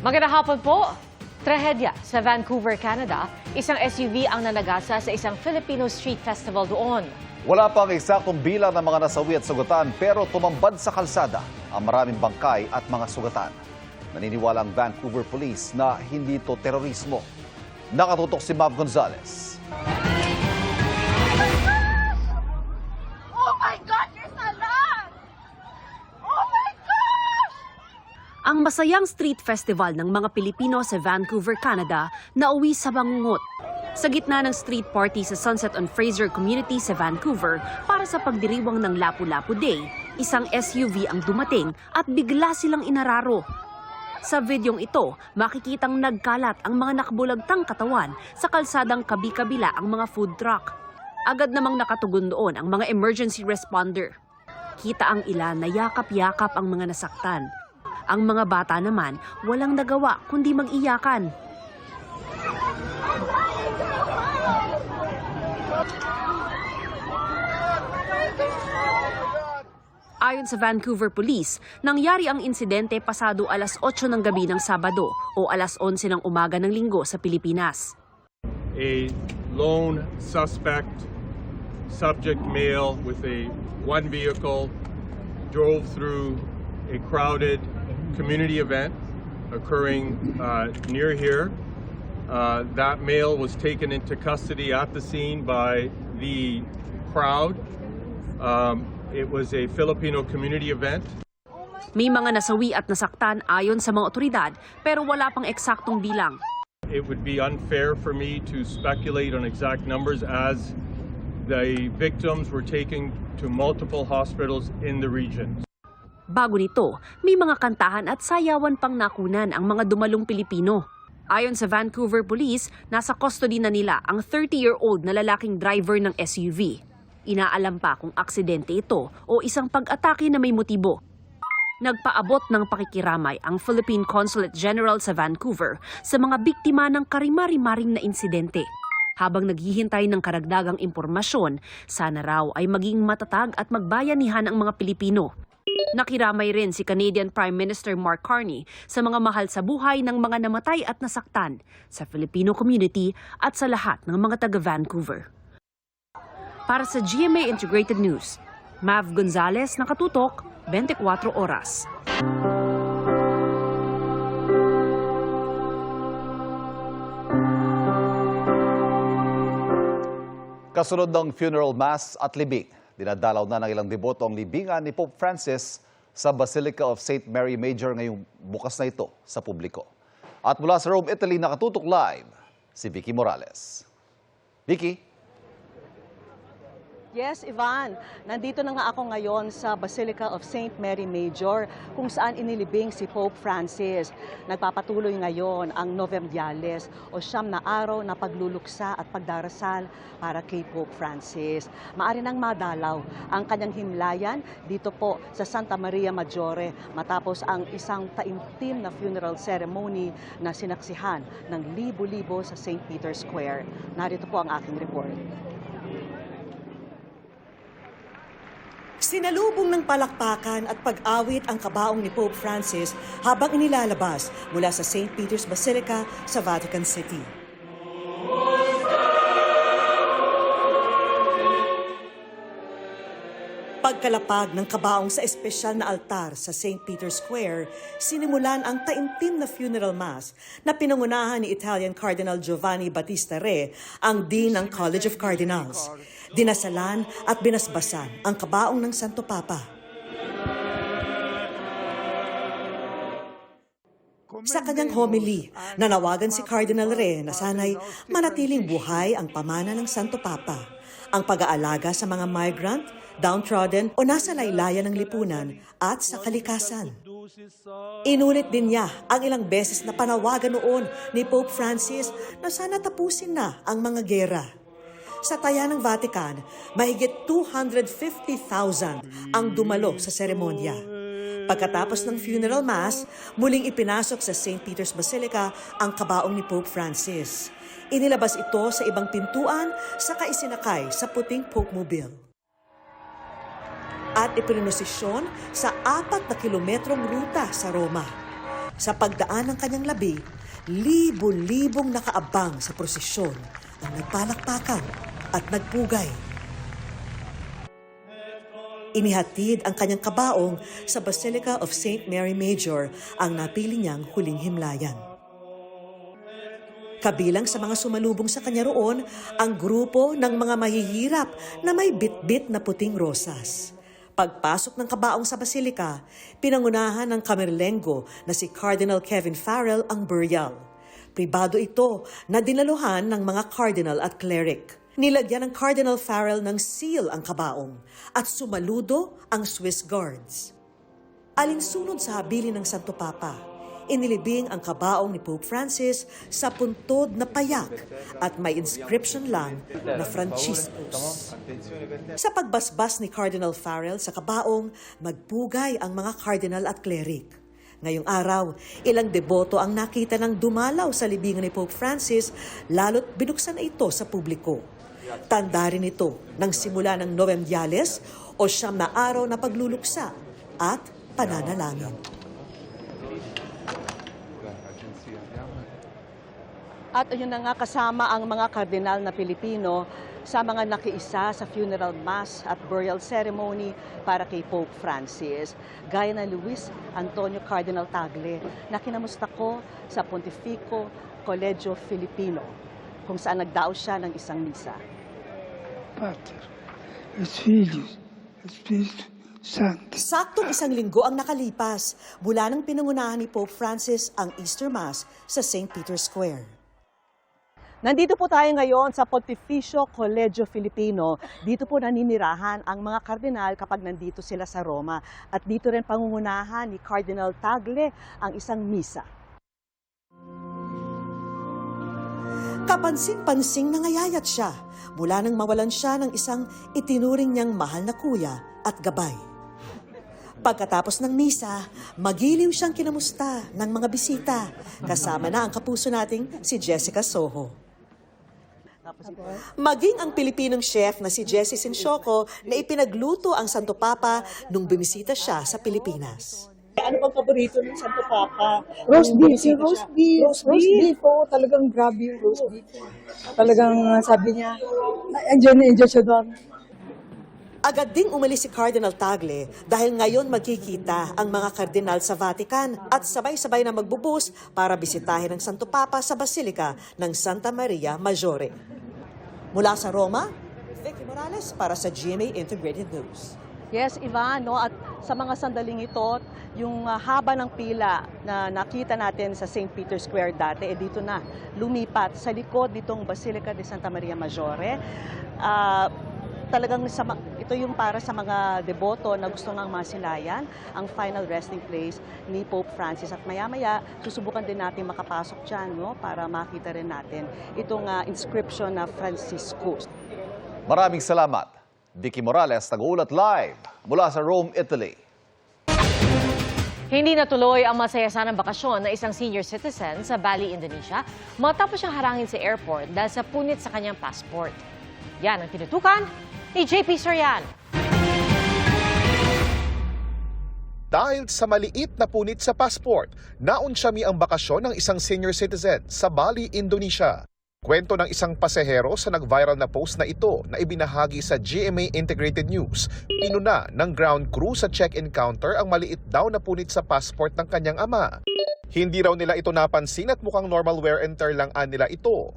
Magandang hapon po. Trahedya sa Vancouver, Canada. Isang SUV ang nanagasa sa isang Filipino street festival doon. Wala pang eksaktong bilang ng mga nasawi at sugatan pero tumambad sa kalsada ang maraming bangkay at mga sugatan. Naniniwala ang Vancouver Police na hindi ito terorismo. Nakatutok si Mav Gonzalez. Ang masayang street festival ng mga Pilipino sa Vancouver, Canada na uwi sa bangungot. Sa gitna ng street party sa Sunset on Fraser Community sa Vancouver para sa pagdiriwang ng Lapu-Lapu Day, isang SUV ang dumating at bigla silang inararo. Sa videong ito, makikitang nagkalat ang mga nakbulagtang katawan sa kalsadang kabi-kabila ang mga food truck. Agad namang nakatugon doon ang mga emergency responder. Kita ang ilan na yakap-yakap ang mga nasaktan. Ang mga bata naman walang nagawa kundi mag-iyakan. Ayon sa Vancouver Police, nangyari ang insidente pasado alas 8 ng gabi ng Sabado o alas 11 ng umaga ng Linggo sa Pilipinas. a lone suspect, subject male with a one vehicle, drove through a crowded community event occurring uh, near here. Uh, that male was taken into custody at the scene by the crowd. Um, it was a Filipino community event. May mga nasawi at nasaktan ayon sa mga otoridad pero wala pang eksaktong bilang. It would be unfair for me to speculate on exact numbers as the victims were taken to multiple hospitals in the region. Bago nito, may mga kantahan at sayawan pang nakunan ang mga dumalong Pilipino. Ayon sa Vancouver Police, nasa custody na nila ang 30-year-old na lalaking driver ng SUV. Inaalam pa kung aksidente ito o isang pag-atake na may motibo. Nagpaabot ng pakikiramay ang Philippine Consulate General sa Vancouver sa mga biktima ng karimari-maring na insidente. Habang naghihintay ng karagdagang impormasyon, sana raw ay maging matatag at magbayanihan ang mga Pilipino. Nakiramay rin si Canadian Prime Minister Mark Carney sa mga mahal sa buhay ng mga namatay at nasaktan sa Filipino community at sa lahat ng mga taga-Vancouver. Para sa GMA Integrated News, Mav Gonzalez, nakatutok, 24 oras. Kasunod ng funeral mass at libing, dinadalaw na ng ilang deboto ang libingan ni Pope Francis sa Basilica of St. Mary Major ngayong bukas na ito sa publiko. At mula sa Rome, Italy, nakatutok live si Vicky Morales. Vicky? Yes, Ivan. Nandito na nga ako ngayon sa Basilica of St. Mary Major kung saan inilibing si Pope Francis. Nagpapatuloy ngayon ang Novemdiales o siyam na araw na pagluluksa at pagdarasal para kay Pope Francis. Maari nang madalaw ang kanyang himlayan dito po sa Santa Maria Maggiore matapos ang isang taimtim na funeral ceremony na sinaksihan ng libo-libo sa St. Peter's Square. Narito po ang aking report. Sinalubong ng palakpakan at pag-awit ang kabaong ni Pope Francis habang inilalabas mula sa St. Peter's Basilica sa Vatican City. Pagkalapag ng kabaong sa espesyal na altar sa St. Peter's Square, sinimulan ang taimtim na funeral mass na pinangunahan ni Italian Cardinal Giovanni Battista Re, ang Dean ng College of Cardinals. Dinasalan at binasbasan ang kabaong ng Santo Papa. Sa kanyang homily, nanawagan si Cardinal Re na sana'y manatiling buhay ang pamana ng Santo Papa, ang pag-aalaga sa mga migrant, downtrodden o nasa laylayan ng lipunan at sa kalikasan. Inulit din niya ang ilang beses na panawagan noon ni Pope Francis na sana tapusin na ang mga gera. Sa taya ng Vatican, mahigit 250,000 ang dumalo sa seremonya. Pagkatapos ng funeral mass, muling ipinasok sa St. Peter's Basilica ang kabaong ni Pope Francis. Inilabas ito sa ibang pintuan sa kaisinakay sa puting Pope Mobile. At iprinosisyon sa apat na kilometrong ruta sa Roma. Sa pagdaan ng kanyang labi, libo-libong nakaabang sa prosesyon ang nagpalakpakan at nagpugay. Inihatid ang kanyang kabaong sa Basilica of St. Mary Major ang napili niyang huling himlayan. Kabilang sa mga sumalubong sa kanya roon ang grupo ng mga mahihirap na may bit-bit na puting rosas. Pagpasok ng kabaong sa basilika, pinangunahan ng Kamerlengo na si Cardinal Kevin Farrell ang burial. Pribado ito na dinaluhan ng mga cardinal at cleric. Nilagyan ng Cardinal Farrell ng seal ang kabaong at sumaludo ang Swiss Guards. Alinsunod sa habilin ng Santo Papa, inilibing ang kabaong ni Pope Francis sa puntod na payak at may inscription lang na Franciscus. Sa pagbasbas ni Cardinal Farrell sa kabaong, magpugay ang mga cardinal at cleric. Ngayong araw, ilang deboto ang nakita ng dumalaw sa libingan ni Pope Francis, lalo't binuksan ito sa publiko. Tanda rin ito ng simula ng Novemdiales o siyam na araw na pagluluksa at pananalangin. At yun na nga kasama ang mga kardinal na Pilipino sa mga nakiisa sa funeral mass at burial ceremony para kay Pope Francis. Gaya na Luis Antonio Cardinal Tagle na kinamusta ko sa Pontifico Colegio Filipino kung saan nagdao siya ng isang misa. Pater, et Filius, et Spiritus Sanctus. Saktong isang linggo ang nakalipas mula nang pinangunahan ni Pope Francis ang Easter Mass sa St. Peter's Square. Nandito po tayo ngayon sa Pontificio Colegio Filipino. Dito po naninirahan ang mga kardinal kapag nandito sila sa Roma. At dito rin pangungunahan ni Cardinal Tagle ang isang misa. Kapansin-pansing nangayayat siya mula nang mawalan siya ng isang itinuring niyang mahal na kuya at gabay. Pagkatapos ng misa, magiliw siyang kinamusta ng mga bisita. Kasama na ang kapuso nating si Jessica Soho. Maging ang Pilipinong chef na si Jessie Sinchoco na ipinagluto ang Santo Papa nung bumisita siya sa Pilipinas. Ano bang paborito ng Santo Papa? Roast beef, yung roast beef. Roast, beef, oo, talagang grabe yung roast beef. Talagang uh, sabi niya, enjoy na enjoy siya doon. Agad ding umalis si Cardinal Tagle dahil ngayon magkikita ang mga kardinal sa Vatican at sabay-sabay na magbubus para bisitahin ang Santo Papa sa Basilica ng Santa Maria Maggiore. Mula sa Roma, Vicky Morales para sa GMA Integrated News. Yes, Ivan, no? at sa mga sandaling ito, yung ah, haba ng pila na nakita natin sa St. Peter's Square dati, eh dito na, lumipat sa likod nitong Basilica de Santa Maria Maggiore. Ah, talagang sa, ito yung para sa mga deboto na gusto ng masilayan, ang final resting place ni Pope Francis. At maya-maya, susubukan din natin makapasok dyan no? para makita rin natin itong ah, inscription na Franciscus. Maraming salamat. Vicky Morales, nag-uulat live mula sa Rome, Italy. Hindi natuloy ang masaya sanang bakasyon na isang senior citizen sa Bali, Indonesia matapos siyang harangin sa airport dahil sa punit sa kanyang passport. Yan ang tinutukan ni JP Sorian. Dahil sa maliit na punit sa passport, naunsyami ang bakasyon ng isang senior citizen sa Bali, Indonesia. Kwento ng isang pasahero sa nag-viral na post na ito na ibinahagi sa GMA Integrated News. Inuna ng ground crew sa check-in counter ang maliit daw na punit sa passport ng kanyang ama. Hindi raw nila ito napansin at mukhang normal wear and tear lang nila ito.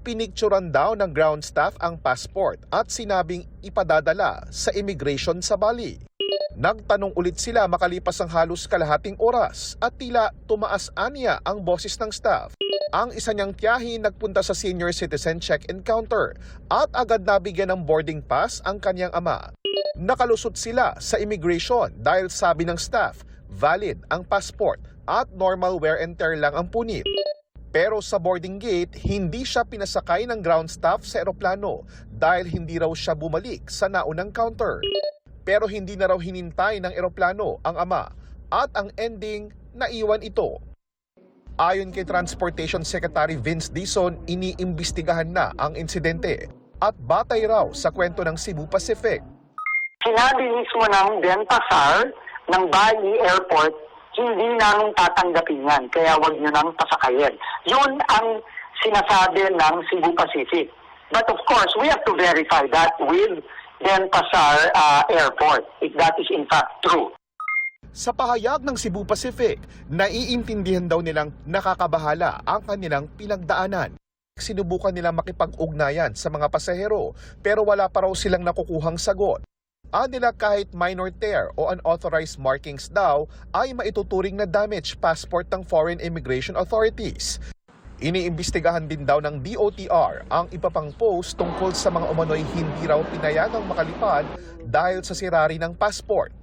Pinicturan daw ng ground staff ang passport at sinabing ipadadala sa immigration sa Bali. Nagtanong ulit sila makalipas ang halos kalahating oras at tila tumaas anya ang boses ng staff. Ang isa niyang tiyahin nagpunta sa senior citizen check-in counter at agad nabigyan ng boarding pass ang kanyang ama. Nakalusot sila sa immigration dahil sabi ng staff, valid ang passport at normal wear and tear lang ang punit. Pero sa boarding gate, hindi siya pinasakay ng ground staff sa eroplano dahil hindi raw siya bumalik sa naunang counter. Pero hindi na raw hinintay ng eroplano ang ama at ang ending, naiwan ito. Ayon kay Transportation Secretary Vince Dison, iniimbestigahan na ang insidente at batay raw sa kwento ng Cebu Pacific. sinabi mismo ng Denpasar ng Bali Airport hindi namin tatanggapin yan, kaya wag nyo nang pasakayin. Yun ang sinasabi ng Cebu Pacific. But of course, we have to verify that with Denpasar uh, Airport, if that is in fact true. Sa pahayag ng Cebu Pacific, naiintindihan daw nilang nakakabahala ang kanilang pinagdaanan. Sinubukan nilang makipag-ugnayan sa mga pasahero pero wala pa raw silang nakukuhang sagot. Anila kahit minor tear o unauthorized markings daw ay maituturing na damage passport ng foreign immigration authorities. Iniimbestigahan din daw ng DOTR ang iba pang post tungkol sa mga umano'y hindi raw pinayagang makalipad dahil sa sirari ng passport.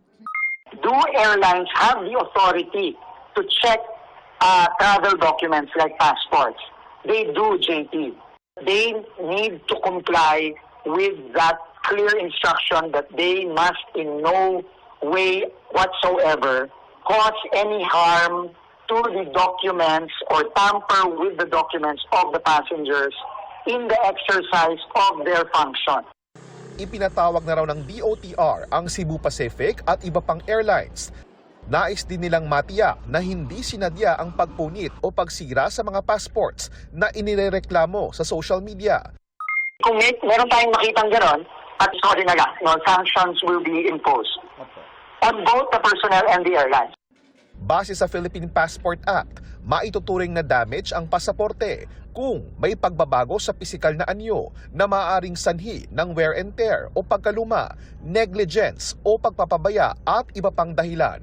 Do airlines have the authority to check uh, travel documents like passports? They do, JP. They need to comply with that clear instruction that they must in no way whatsoever cause any harm to the documents or tamper with the documents of the passengers in the exercise of their function. Ipinatawag na raw ng DOTR ang Cebu Pacific at iba pang airlines. Nais din nilang matiyak na hindi sinadya ang pagpunit o pagsira sa mga passports na inirereklamo sa social media. Kung may, meron tayong makitang gano'n, at sorry na lang, no, sanctions will be imposed on both the personnel and the airlines. Base sa Philippine Passport Act, maituturing na damage ang pasaporte kung may pagbabago sa pisikal na anyo na maaaring sanhi ng wear and tear o pagkaluma, negligence o pagpapabaya at iba pang dahilan.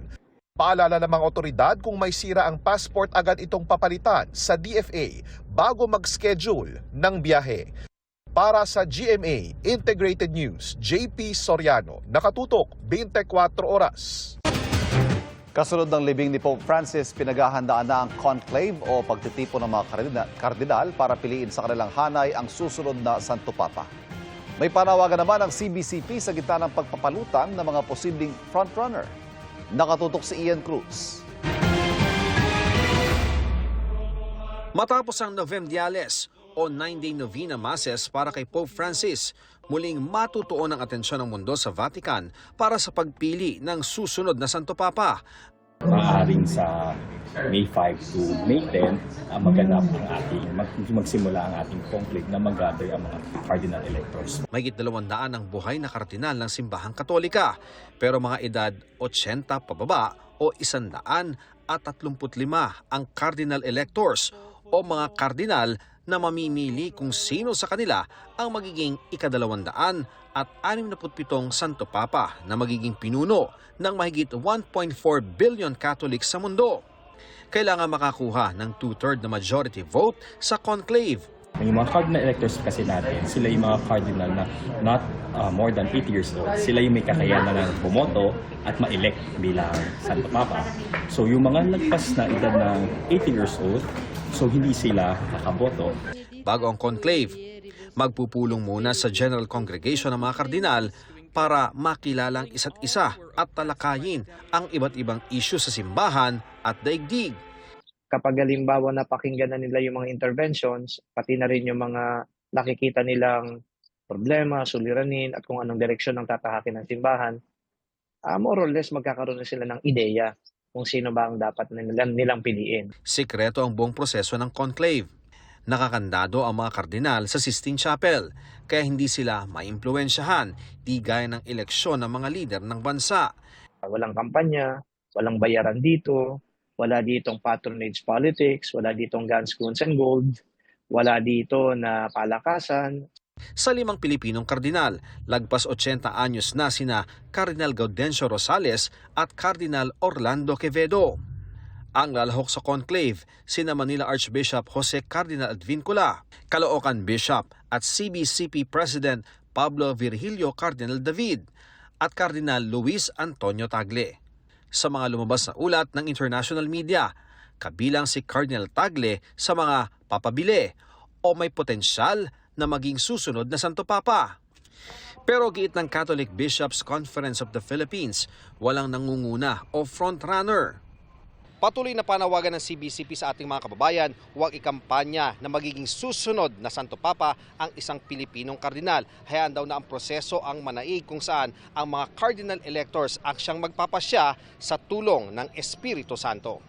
Paalala ng mga otoridad kung may sira ang passport agad itong papalitan sa DFA bago mag-schedule ng biyahe. Para sa GMA Integrated News, JP Soriano, nakatutok 24 oras. Kasunod ng libing ni Pope Francis, pinaghahandaan na ang conclave o pagtitipon ng mga kardina- kardinal para piliin sa kanilang hanay ang susunod na Santo Papa. May panawagan naman ang CBCP sa gitna ng pagpapalutan ng mga posibleng frontrunner. Nakatutok si Ian Cruz. Matapos ang Novemdiales o 9-day novena masses para kay Pope Francis, muling matutuon ang atensyon ng mundo sa Vatican para sa pagpili ng susunod na Santo Papa. Maaaring sa May 5 to May 10, uh, maganap ang ating, mag, magsimula ang ating conclave na mag-gather ang mga cardinal electors. Mayigit dalawang daan ang buhay na kardinal ng simbahang katolika, pero mga edad 80 pababa o 100 at 35 ang cardinal electors o mga kardinal na mamimili kung sino sa kanila ang magiging ikadalawandaan at 67 Santo Papa na magiging pinuno ng mahigit 1.4 billion Catholics sa mundo. Kailangan makakuha ng two-third na majority vote sa conclave Yung mga cardinal electors kasi natin, sila yung mga cardinal na not uh, more than 80 years old. Sila yung may kakayanan ng bumoto at ma-elect bilang Santo Papa. So yung mga lagpas na edad ng 80 years old, so hindi sila kakaboto. bago ang conclave. Magpupulong muna sa General Congregation ng mga kardinal para makilalang isa't isa at talakayin ang iba't ibang isyu sa simbahan at daigdig. kapag halimbawa napakinggan na nila yung mga interventions, pati na rin yung mga nakikita nilang problema, suliranin, at kung anong direksyon ng tatahakin ng simbahan, ah, more or less magkakaroon na sila ng ideya kung sino ba ang dapat nilang, nilang piliin. Sikreto ang buong proseso ng conclave. Nakakandado ang mga kardinal sa Sistine Chapel, kaya hindi sila maimpluwensyahan, di gaya ng eleksyon ng mga lider ng bansa. Walang kampanya, walang bayaran dito, wala ditong patronage politics, wala ditong guns, guns and gold, wala dito na palakasan, Sa limang Pilipinong kardinal, lagpas 80 anyos na sina Cardinal Gaudencio Rosales at Cardinal Orlando Quevedo. Ang lalahok sa conclave, sina Manila Archbishop Jose Cardinal Advincula, Caloocan Bishop at CBCP President Pablo Virgilio Cardinal David at Cardinal Luis Antonio Tagle. Sa mga lumabas na ulat ng international media, kabilang si Cardinal Tagle sa mga papabili o may potensyal na maging susunod na Santo Papa. Pero giit ng Catholic Bishops Conference of the Philippines, walang nangunguna o frontrunner. Patuloy na panawagan ng CBCP sa ating mga kababayan, huwag ikampanya na magiging susunod na Santo Papa ang isang Pilipinong kardinal. Hayaan daw na ang proseso ang manaig kung saan ang mga cardinal electors ang siyang magpapasya sa tulong ng Espiritu Santo.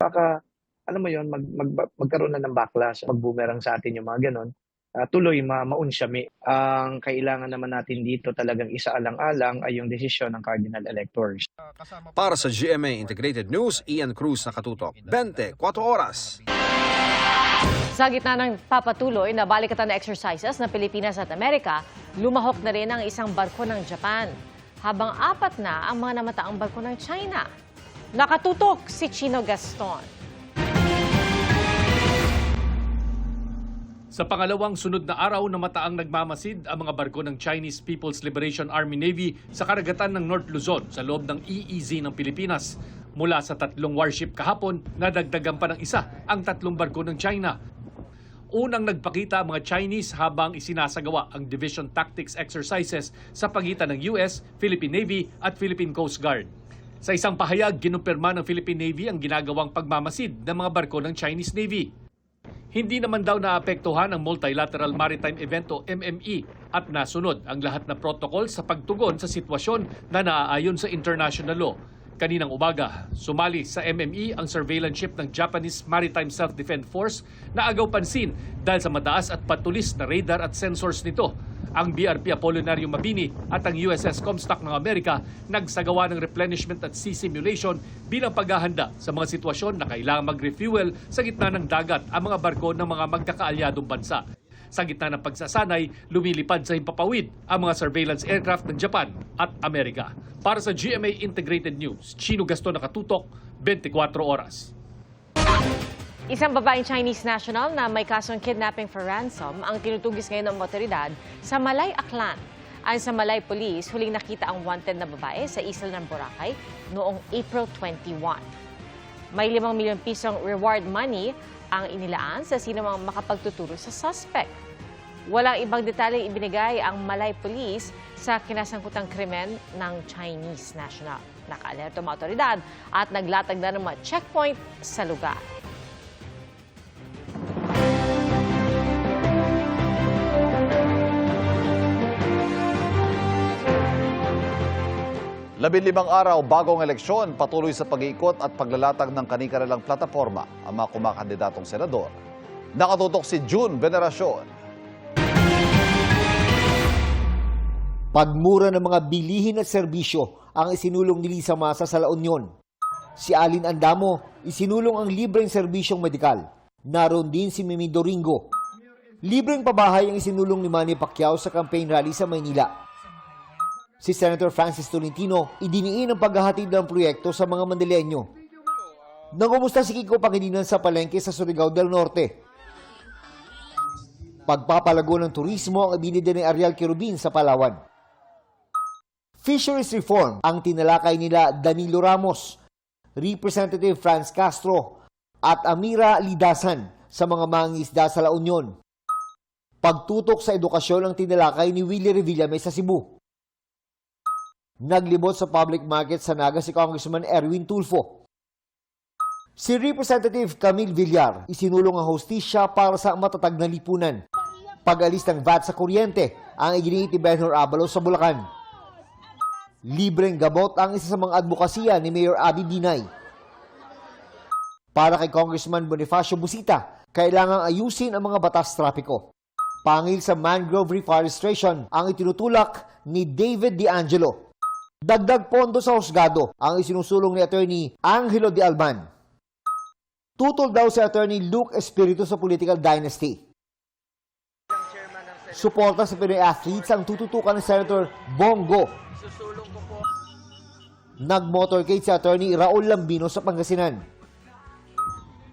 Baka, alam mo yon mag, mag, magkaroon na ng backlash, mag-boomerang sa atin yung mga ganon. Ah, tuloy ma maunsyami. Ang kailangan naman natin dito talagang isaalang-alang ay yung desisyon ng cardinal electors. Para sa GMA Integrated News, Ian Cruz nakatutok. 24 oras. Sa gitna ng papatuloy na balikatan na exercises ng Pilipinas at Amerika, lumahok na rin ang isang barko ng Japan. Habang apat na ang mga namataang barko ng China. Nakatutok si Chino Gaston. Sa pangalawang sunod na araw na mataang nagmamasid ang mga barko ng Chinese People's Liberation Army Navy sa karagatan ng North Luzon sa loob ng EEZ ng Pilipinas. Mula sa tatlong warship kahapon, nadagdagan pa ng isa ang tatlong barko ng China. Unang nagpakita ang mga Chinese habang isinasagawa ang Division Tactics Exercises sa pagitan ng US, Philippine Navy at Philippine Coast Guard. Sa isang pahayag, ginumpirma ng Philippine Navy ang ginagawang pagmamasid ng mga barko ng Chinese Navy. Hindi naman daw naapektuhan ang Multilateral Maritime Event o MME at nasunod ang lahat na protocol sa pagtugon sa sitwasyon na naaayon sa international law. Kaninang umaga, sumali sa MME ang surveillance ship ng Japanese Maritime Self-Defense Force na agaw pansin dahil sa mataas at patulis na radar at sensors nito. Ang BRP Apollinario Mabini at ang USS Comstock ng Amerika nagsagawa ng replenishment at sea simulation bilang paghahanda sa mga sitwasyon na kailangan mag-refuel sa gitna ng dagat ang mga barko ng mga magkakaalyadong bansa. Sa gitna ng pagsasanay, lumilipad sa himpapawid ang mga surveillance aircraft ng Japan at Amerika. Para sa GMA Integrated News, Chino Gaston nakatutok, 24 oras. Isang babaeng Chinese national na may kasong kidnapping for ransom ang tinutugis ngayon ng otoridad sa Malay Aklan. Ayon sa Malay Police, huling nakita ang wanted na babae sa isla ng Boracay noong April 21. May 5 milyon pisong reward money ang inilaan sa sino mang makapagtuturo sa suspect. Walang ibang detalye ibinigay ang Malay Police sa kinasangkutang krimen ng Chinese national. Nakaalerto mga otoridad at naglatag na ng mga checkpoint sa lugar. Labinlimang araw bagong eleksyon, patuloy sa pag-iikot at paglalatag ng kanilang plataforma ang mga kumakandidatong senador. Nakatutok si June Veneracion. Pagmura ng mga bilihin at serbisyo ang isinulong ni Lisa Masa sa La Union. Si Alin Andamo, isinulong ang libreng serbisyong medikal. Naroon din si Mimi Doringo. Libreng pabahay ang isinulong ni Manny Pacquiao sa campaign rally sa Maynila. Si Senator Francis Tolentino, idiniin ang paghahatid ng proyekto sa mga Mandileño. Nangumusta si Kiko Pangilinan sa palengke sa Surigao del Norte. Pagpapalago ng turismo ang ibinida ni Ariel Quirubin sa Palawan. Fisheries Reform ang tinalakay nila Danilo Ramos, Representative Franz Castro at Amira Lidasan sa mga mangisda sa La Union. Pagtutok sa edukasyon ang tinalakay ni Willie Revillame sa Cebu. Naglibot sa public market sa Naga si Congressman Erwin Tulfo. Si Representative Camille Villar isinulong ang hostisya para sa matatag na lipunan. Pag-alis ng VAT sa kuryente ang iginiit ni Benhur Abalos sa Bulacan. Libreng gamot ang isa sa mga advokasya ni Mayor Abby Binay. Para kay Congressman Bonifacio Busita, kailangang ayusin ang mga batas trapiko. Pangil sa mangrove reforestation ang itinutulak ni David D'Angelo. Dagdag pondo sa husgado ang isinusulong ni Attorney Angelo de Alban. Tutol daw si Attorney Luke Espiritu sa political dynasty. Suporta sa Pinoy athletes ang tututukan ni Senator Bongo. Nag-motorcade si Attorney Raul Lambino sa Pangasinan.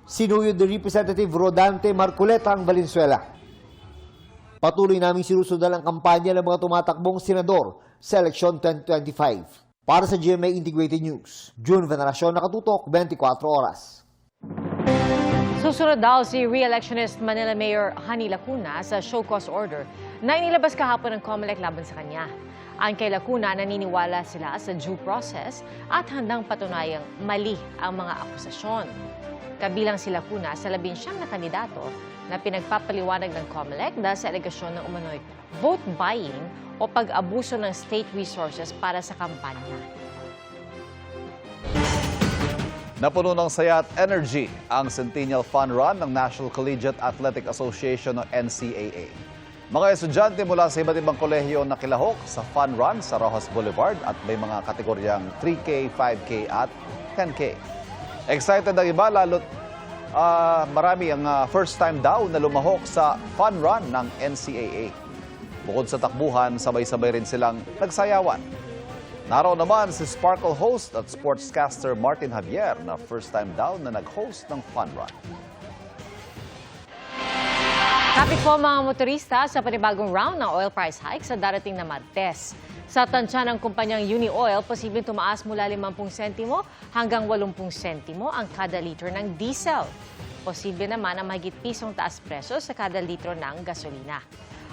Sinuyod ni Representative Rodante Marcoleta ang Valenzuela. Patuloy naming sinusundan ang kampanya ng mga tumatakbong senador sa eleksyon 2025. Para sa GMA Integrated News, June Veneracion nakatutok 24 oras. Susunod daw si re-electionist Manila Mayor Hani Lacuna sa show cause order na inilabas kahapon ng COMELEC laban sa kanya. Ang kay Lacuna, naniniwala sila sa due process at handang patunayang mali ang mga akusasyon. Kabilang si Lacuna sa labing siyam na kandidato na pinagpapaliwanag ng COMELEC dahil sa alegasyon ng umano'y vote buying o pag-abuso ng state resources para sa kampanya. Napuno ng saya at energy ang Centennial Fun Run ng National Collegiate Athletic Association o NCAA. Mga estudyante mula sa iba't ibang kolehiyo na kilahok sa Fun Run sa Rojas Boulevard at may mga kategoryang 3K, 5K at 10K. Excited ang iba lalo't ah, marami ang ah, first time daw na lumahok sa Fun Run ng NCAA. Bukod sa takbuhan, sabay-sabay rin silang nagsayawan. Naro naman si Sparkle host at sportscaster Martin Javier na first time daw na nag-host ng Fun Run. Kapit po mga motorista sa panibagong round ng oil price hike sa darating na Martes. Sa tansya ng kumpanyang Uni Oil, posibleng tumaas mula 50 sentimo hanggang 80 sentimo ang kada liter ng diesel. Posible naman ang mahigit pisong taas presyo sa kada litro ng gasolina.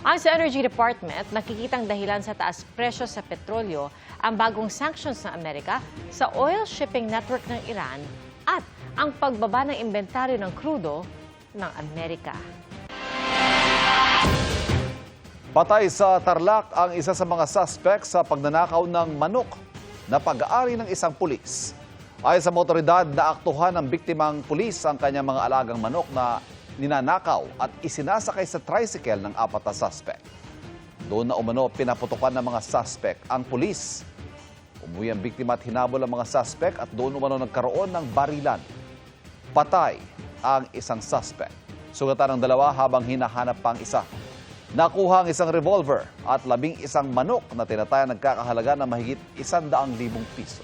Ang sa Energy Department, nakikitang dahilan sa taas presyo sa petrolyo ang bagong sanctions ng Amerika sa oil shipping network ng Iran at ang pagbaba ng inventaryo ng krudo ng Amerika. Patay sa Tarlac ang isa sa mga suspect sa pagnanakaw ng manok na pag-aari ng isang pulis. Ayon sa motoridad, naaktuhan ng biktimang pulis ang kanyang mga alagang manok na ninanakaw at isinasakay sa tricycle ng apat na suspect. Doon na umano pinaputukan ng mga suspect ang pulis. Umuwi ang biktima at hinabol ang mga suspect at doon umano nagkaroon ng barilan. Patay ang isang suspect. Sugatan ng dalawa habang hinahanap pang isa. Nakuha ang isang revolver at labing isang manok na tinatayang nagkakahalaga ng mahigit isandaang libong piso.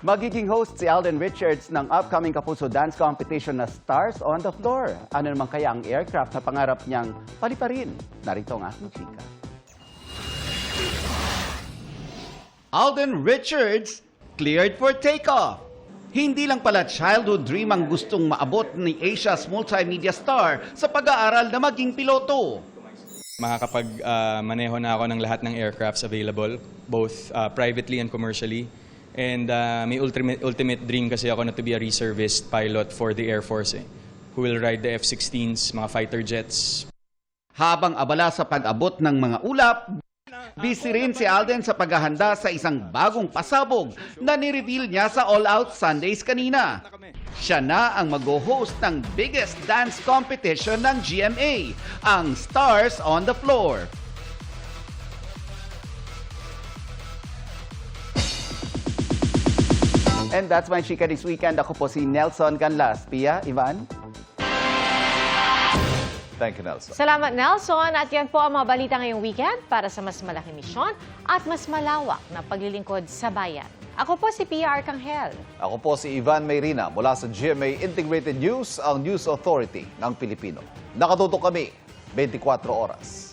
Magiging host si Alden Richards ng upcoming Kapuso Dance Competition na Stars on the Floor. Ano naman kaya ang aircraft na pangarap niyang paliparin? Narito ang aking chika. Alden Richards cleared for takeoff. Hindi lang pala childhood dream ang gustong maabot ni Asia's multimedia star sa pag-aaral na maging piloto. makakapag-maneho na ako ng lahat ng aircrafts available, both uh, privately and commercially. And uh, may ultimate, ultimate dream kasi ako na to be a reservist pilot for the Air Force, eh, who will ride the F-16s, mga fighter jets. Habang abala sa pag-abot ng mga ulap, busy rin si Alden sa paghahanda sa isang bagong pasabog na nireveal niya sa All Out Sundays kanina. Siya na ang mag-host ng biggest dance competition ng GMA, ang Stars on the Floor. And that's my chika this weekend. Ako po si Nelson Canlas. Pia, Ivan? Thank you, Nelson. Salamat Nelson at yan po ang mga balita ngayong weekend para sa mas malaking misyon at mas malawak na paglilingkod sa bayan. Ako po si Pia Arcangel. Ako po si Ivan Mayrina mula sa GMA Integrated News, ang News Authority ng Pilipino. Nakatutok kami 24 oras.